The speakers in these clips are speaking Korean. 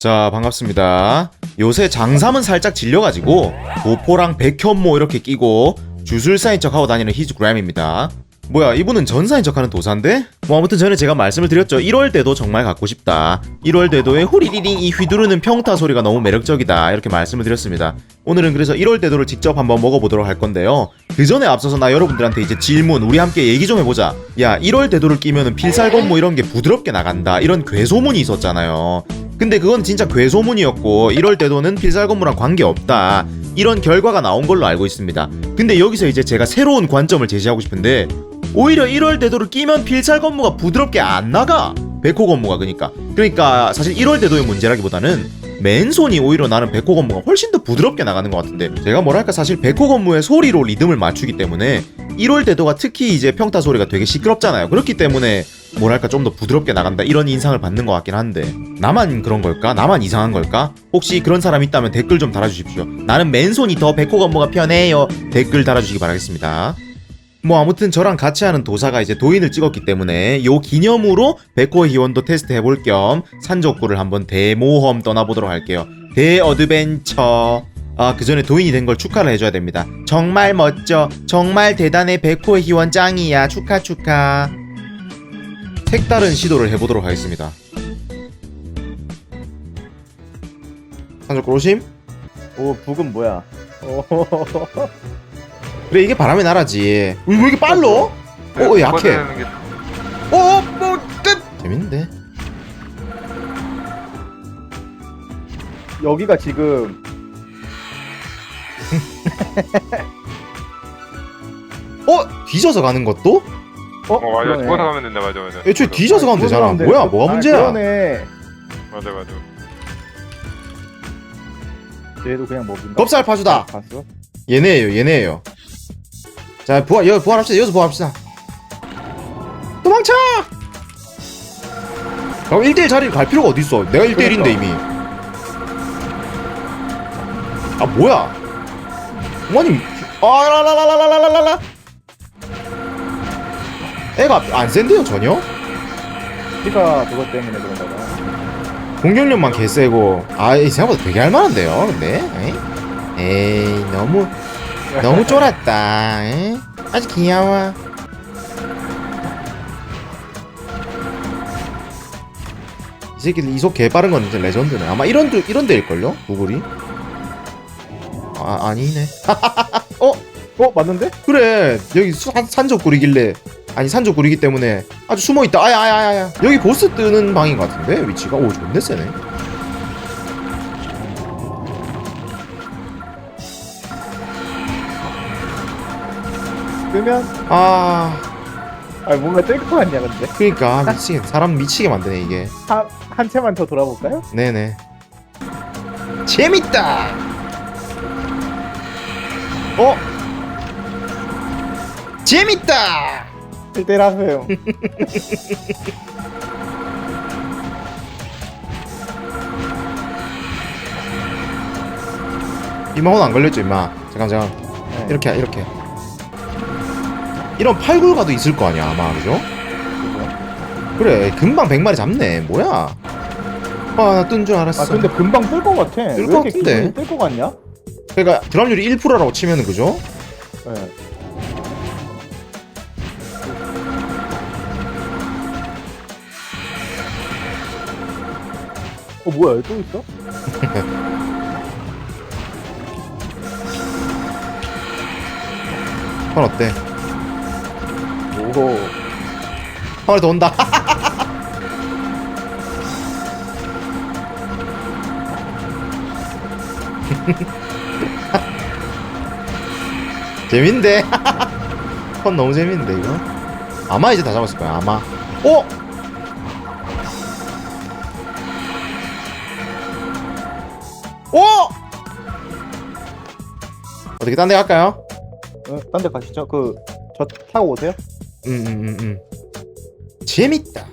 자 반갑습니다. 요새 장삼은 살짝 질려가지고 도포랑 백현모 이렇게 끼고 주술사인 척하고 다니는 히즈그램입니다. 뭐야 이분은 전사인 척하는 도사인데? 뭐 아무튼 전에 제가 말씀을 드렸죠. 1월 대도 정말 갖고 싶다. 1월 대도의 호리리링 이 휘두르는 평타 소리가 너무 매력적이다. 이렇게 말씀을 드렸습니다. 오늘은 그래서 1월 대도를 직접 한번 먹어보도록 할 건데요. 그 전에 앞서서 나 여러분들한테 이제 질문 우리 함께 얘기 좀 해보자. 야 1월 대도를 끼면은 필살건 뭐 이런 게 부드럽게 나간다. 이런 괴소문이 있었잖아요 근데 그건 진짜 괴소문이었고 1월 대도는 필살건무랑 관계없다. 이런 결과가 나온 걸로 알고 있습니다. 근데 여기서 이제 제가 새로운 관점을 제시하고 싶은데 오히려 1월 대도를 끼면 필살 건무가 부드럽게 안 나가. 백호 건무가 그니까. 그러니까 사실 1월 대도의 문제라기보다는 맨손이 오히려 나는 백호 건무가 훨씬 더 부드럽게 나가는 것 같은데 제가 뭐랄까 사실 백호 건무의 소리로 리듬을 맞추기 때문에 1월 대도가 특히 이제 평타 소리가 되게 시끄럽잖아요 그렇기 때문에 뭐랄까 좀 더 부드럽게 나간다 이런 인상을 받는 것 같긴 한데 나만 그런 걸까? 나만 이상한 걸까? 혹시 그런 사람 있다면 댓글 좀 달아주십시오 나는 맨손이 더 백호 건무가 편해요 댓글 달아주시기 바라겠습니다 뭐 아무튼 저랑 같이 하는 도사가 이제 도인을 찍었기 때문에 요 기념으로 백호 희원도 테스트 해볼 겸 산적구를 한번 대모험 떠나보도록 할게요. 대어드벤처. 아, 그 전에 도인이 된 걸 축하를 해줘야 됩니다. 정말 멋져. 정말 대단해. 백호의 희원 짱이야. 축하, 축하. 색다른 시도를 해보도록 하겠습니다. 산적구 오심? 오 북은 뭐야? 오, 그래, 이게 바람의 나라지. 왜 이렇게 빨로? 네, 어, 약해. 바꿔야 되는 게- 어, 뭐, 끝! 재밌는데? 여기가 지금 어? 뒤져서 가는 것도? 어, 어 맞아 그러네. 죽어서 가면 된다 맞아 맞아 애초에 맞아. 뒤져서 가면 되잖아. 그러는데 뭐야? 그- 뭐가 아, 문제야? 그러네. 맞아 맞아 얘도 그냥 먹인다. 겁살 파주다. 봤어? 얘네예요, 얘네예요. 자, 부활, 여 부활합시다. 여기서 부활합시다. 도망쳐! 그럼 1대1 자리를 갈 필요가 어딨어. 내가 1대1인데 그러니까. 이미. 아, 뭐야? 뭐니? 아라라라라라라라. 애가 안 센데요 전혀? 피가 그것 때문에 그런가 봐. 공격력만 개세고 아이 생각보다 되게 할만한데요 근데 에이, 에이 너무 너무 쫄았다 에이? 아주 귀여워 이 새끼들 이속 개빠른 건 레전드네 아마 이런데일걸요 구글이 아 아니네. 어? 맞는데? 그래. 여기 산, 산적구리길래. 아니 산적구리기 때문에 아주 숨어있다. 아야 아야 아야 여기 보스 뜨는 방인 것 같은데? 위치가? 오 존나 세네. 뜨면? 아. 아 뭔가 뜰 것 같냐 근데? 그니까 미치게 사람 미치게 만드네 이게. 한, 한 채만 더 돌아볼까요? 네네. 재밌다 어 재밌다 1대1 하세요. 이마원 안 걸렸죠 임마 잠깐 잠깐 네. 이렇게 이렇게 이런 팔굴가도 있을 거 아니야 아마 그죠? 그래 금방 100마리 잡네 뭐야 아 나 뜬 줄 알았어 아 근데 금방 뜰 것 같아. 뜰왜것 이렇게 같은데? 기분이 뜰것 같냐? 그러니까 드랍률이 1%라고 치면은 그죠? 네. 어 뭐야 여기 또 있어? 한 어때? 오한 마리 더 온다 재밌는데 펀 너무 재밌는데 이거 아마 이제 다 잡았을 거야 아마 어? 어? 어떻게 딴 데 갈까요? 어, 딴데 가시죠. 그 저 타고 오세요. 응응응응 음, 재밌다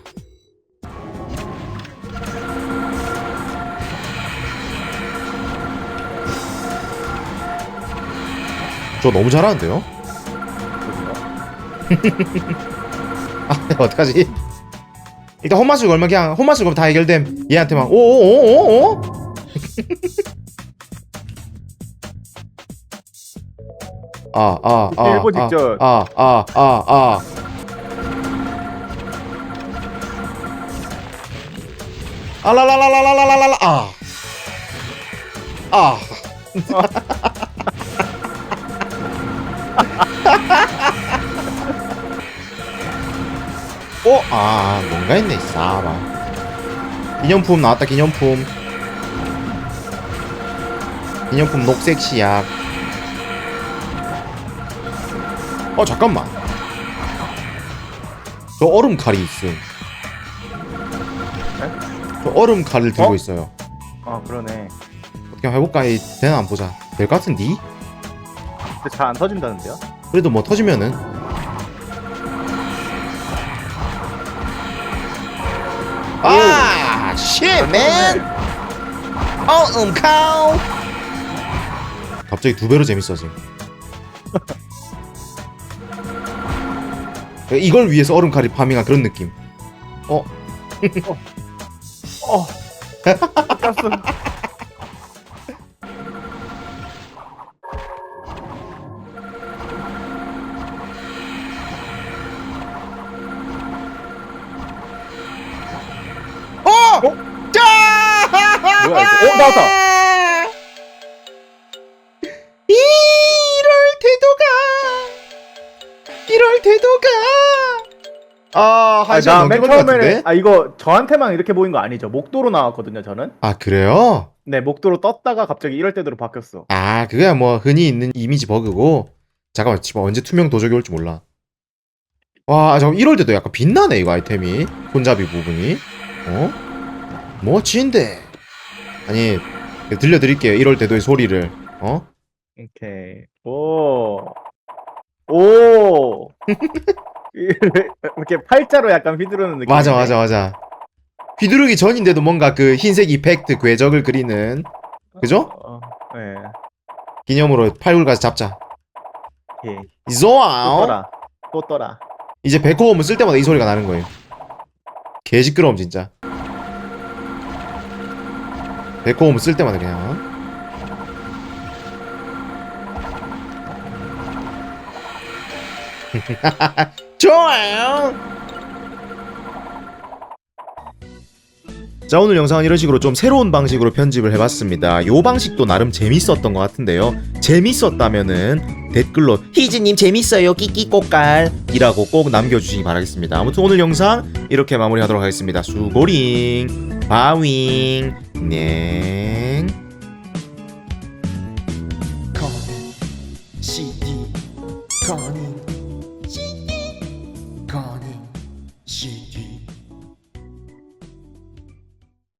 저 너무 잘하는데요? 아 어떡하지? 일단 홈마술 걸면 그냥 홈마술 걸면 다 해결됨 얘한테만 오오오오오 아 아 아 일본 직전. 아 아 아 아 아라라라라라라라라 아. 아. 어? 아, 뭔가 있네, 싸봐. 기념품 나왔다, 기념품. 기념품 녹색 시약. 어, 잠깐만. 저 얼음 칼이 있음. 저 얼음 칼을 들고 어? 있어요. 아 그러네. 어떻게 해볼까? 이 되나 안 보자. 될 것 같은데? 잘 안 터진다는데요? 그래도 뭐 터지면은 아, 쉣맨. 어, 음카우. 갑자기 두 배로 재밌어짐. 이걸 위해서 얼음칼이 파밍한 그런 느낌. 어. 가스. 어! 어? 짜! 뭐야, 이거? 어, 나왔다. 이럴 태도가 이럴 태도가 아, 한 시간 넘게 나맨 걸린 것 같은데? 처음에는 아 이거 저한테만 이렇게 보인 거 아니죠? 목도로 나왔거든요, 저는. 아, 그래요? 네, 목도로 떴다가 갑자기 이럴 때대로 바뀌었어. 아, 그거야 뭐 흔히 있는 이미지 버그고. 잠깐만, 지금 언제 투명 도적이 올지 몰라. 와, 잠깐 이럴 때도 약간 빛나네 이거 아이템이 손잡이 부분이. 어? 멋진데. 아니, 들려드릴게요. 이럴 때도의 소리를. 어? 오케이. 오. 오. 이렇게 팔자로 약간 휘두르는 느낌. 맞아, 맞아, 맞아. 휘두르기 전인데도 뭔가 그 흰색 이펙트 궤적을 그리는 그죠? 어, 네. 기념으로 팔굴 가서 잡자. 오케이. 또 이소아오. 떠라. 또 떠라. 이제 백호음을 쓸 때마다 이 소리가 나는 거예요. 개 시끄러움 진짜. 백호음을 쓸 때마다 그냥. 좋아요. 자 오늘 영상은 이런 식으로 좀 새로운 방식으로 편집을 해봤습니다. 요 방식도 나름 재밌었던 것 같은데요. 재밌었다면은 댓글로 희즈님 재밌어요 끼끼꼬깔 이라고 꼭 남겨주시기 바라겠습니다. 아무튼 오늘 영상 이렇게 마무리하도록 하겠습니다. 수고링 바윙 ねん。こね CD こね